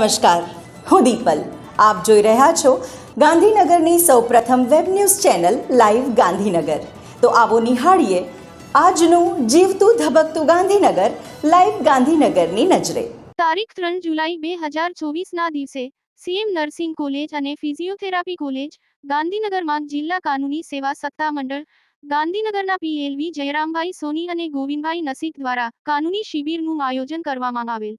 નમસ્કાર, હું દીપલ. આપ જોઈ રહ્યા છો ગાંધીનગરની સૌપ્રથમ web news channel live Gandhinagar. તો આવો નિહાળીએ આજનું જીવતું ધબકતું ગાંધીનગર, લાઈવ ગાંધીનગરની નજરે. તારીખ ત્રણ જુલાઈ બે હજાર ચોવીસના દિવસે સીએમ નર્સિંગ કોલેજ અને ફિઝિયોથેરાપી કોલેજ, ગાંધીનગરમાં જિલ્લા કાનૂની સેવા સત્તા મંડળ, ગાંધીનગરના પીએલવી જયરામભાઈ સોની અને ગોવિંદભાઈ નસીક દ્વારા કાનૂની શિબિરનું આયોજન કરવામાં આવેલ.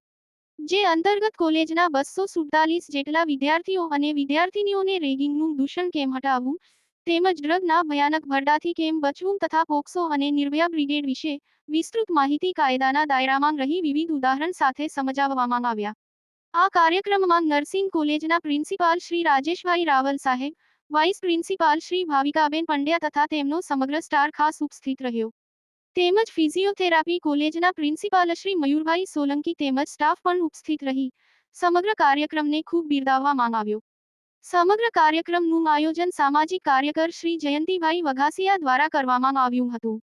જે અંતર્ગત કોલેજના બસો સુડતાલીસ જેટલા વિદ્યાર્થીઓ અને વિદ્યાર્થીનીઓને રેગિંગનું દૂષણ કેમ હટાવવું, તેમજ ડ્રગના ભયાનક ભરડાથી કેમ બચવું તથા પોક્સો અને નિર્ભયા બ્રિગેડ વિશે વિસ્તૃત માહિતી કાયદાના દાયરામાં રહી વિવિધ ઉદાહરણ સાથે સમજાવવામાં આવ્યા. આ કાર્યક્રમમાં નર્સિંગ કોલેજના પ્રિન્સિપાલ શ્રી રાજેશભાઈ રાવલ સાહેબ, વાઇસ પ્રિન્સિપાલ શ્રી ભાવિકાબેન પંડ્યા તથા તેમનો સમગ્ર સ્ટાર ખાસ ઉપસ્થિત રહ્યો. તેમજ ફિઝિયોથેરાપી કોલેજના પ્રિન્સિપાલ શ્રી મયુરભાઈ સોલંકી તેમજ સ્ટાફ પણ ઉપસ્થિત રહી. સમગ્ર કાર્યક્રમને ખૂબ બિરદાવવામાં આવ્યો. સમગ્ર કાર્યક્રમનું આયોજન સામાજિક કાર્યકર શ્રી જયંતિભાઈ વઘાસિયા દ્વારા કરવામાં આવ્યું હતું.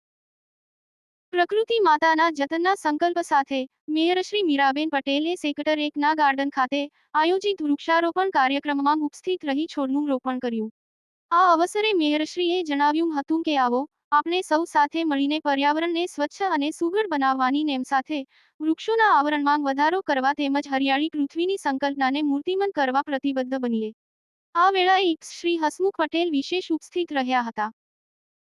પ્રકૃતિ માતાના જતનના સંકલ્પ સાથે મેયર શ્રી મીરાબેન પટેલે સેક્ટર એકના ગાર્ડન ખાતે આયોજિત વૃક્ષારોપણ કાર્યક્રમમાં ઉપસ્થિત રહી છોડનું રોપણ કર્યું. આ અવસરે મેયરશ્રીએ જણાવ્યું હતું કે, આવો આપણે સૌ સાથે મળીને પર્યાવરણને સ્વચ્છ અને સુઘડ બનાવવાની નેમ સાથે વૃક્ષોના આવરણમાં વધારો કરવા તેમજ હરિયાળી પૃથ્વીની સંકલ્પનાને મૂર્તિમંત કરવા પ્રતિબદ્ધ બનીએ. આ વેળાએ શ્રી હસમુખ પટેલ વિશેષ ઉપસ્થિત રહ્યા હતા.